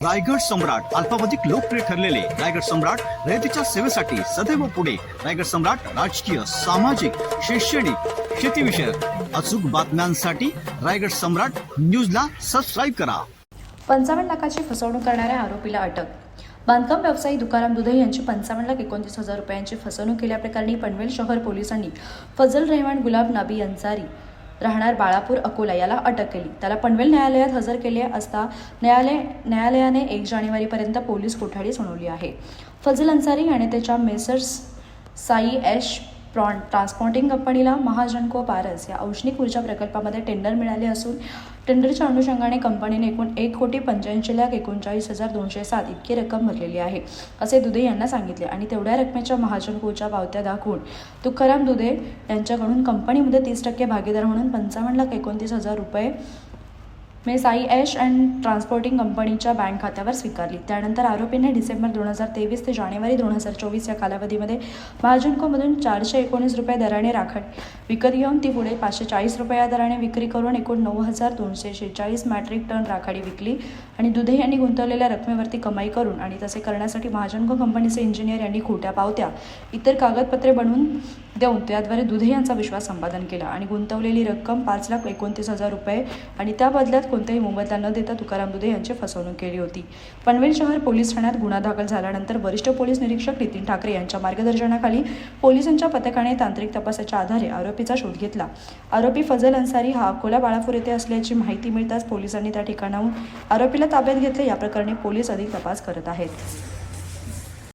रायगड सम्राट अल्पावधिक लोकप्रिय ठरलेले रायगड सम्राट रयतेच्या सेवेसाठी सदैव पुढे. रायगड सम्राट राजकीय सामाजिक शैक्षणिक शेतीविषयक अचूक बातम्यांसाठी रायगड सम्राट न्यूजला सबस्क्राईब करा. पंचावन्न लाखाची फसवणूक करणाऱ्या आरोपीला अटक. बांधकाम व्यावसायिक तुकाराम दुधई यांची पंचावन्न लाख एकोणतीस हजार रुपयांची फसवणूक केल्याप्रकरणी पनवेल शहर पोलिसांनी फजल रेहमान गुलाब नाबी अन्सारी राहणार बाळापूर अकोला याला अटक केली. त्याला पनवेल न्यायालयात हजर केले असता न्यायालय न्यायालयाने एक जानेवारीपर्यंत पोलीस कोठडी सुनावली आहे. फजल अन्सारी आणि त्याच्या मेसर्स साई एश प्रॉन ट्रान्सपॉर्टिंग कंपनीला महाजनको पारस या औष्णिक ऊर्जा प्रकल्पामध्ये टेंडर मिळाले असून टेंडरच्या अनुषंगाने कंपनीने एकूण एक कोटी पंच्याऐंशी लाख एकोणचाळीस हजार दोनशे सात इतकी रक्कम भरलेली आहे असे दुधे यांना सांगितले. आणि तेवढ्या रकमेच्या महाजनकोच्या पावत्या दाखवून तुकाराम दुधे यांच्याकडून कंपनीमध्ये तीस टक्के भागीदार म्हणून पंचावन्न लाख एकोणतीस हजार रुपये मे साई ॲश अँड ट्रान्सपोर्टिंग कंपनीच्या बँक खात्यावर स्वीकारली. त्यानंतर आरोपीने डिसेंबर दोन हजार तेवीस ते जानेवारी दोन हजार चोवीस या कालावधीमध्ये महाजनकोमधून चारशे एकोणीस रुपये दराने राखड विकत घेऊन ती पुढे पाचशे चाळीस रुपया दराने विक्री करून एकूण नऊ हजार दोनशे शेहेचाळीस मॅट्रिक टन राखाडी विकली आणि दुधे यांनी गुंतवलेल्या रकमेवरती कमाई करून आणि तसे करण्यासाठी महाजनको कंपनीचे इंजिनियर यांनी खोट्या पावत्या इतर कागदपत्रे बनवून देऊन त्याद्वारे दुधे यांचा विश्वास संपादन केला आणि गुंतवलेली रक्कम पाच लाख एकोणतीस हजार रुपये आणि त्या बदल्यात कोणत्याही मोबदला न देता तुकाराम दुधे यांची फसवणूक केली होती. पनवेल शहर पोलीस ठाण्यात गुन्हा दाखल झाल्यानंतर वरिष्ठ पोलीस निरीक्षक नितीन ठाकरे यांच्या मार्गदर्शनाखाली पोलिसांच्या पथकाने तांत्रिक तपासाच्या आधारे आरोपीचा शोध घेतला. आरोपी फजल अन्सारी हा अकोला बाळापूर येथे असल्याची माहिती मिळताच पोलिसांनी त्या ठिकाणाहून आरोपीला ताब्यात घेतले. या प्रकरणी पोलीस अधिक तपास करत आहेत.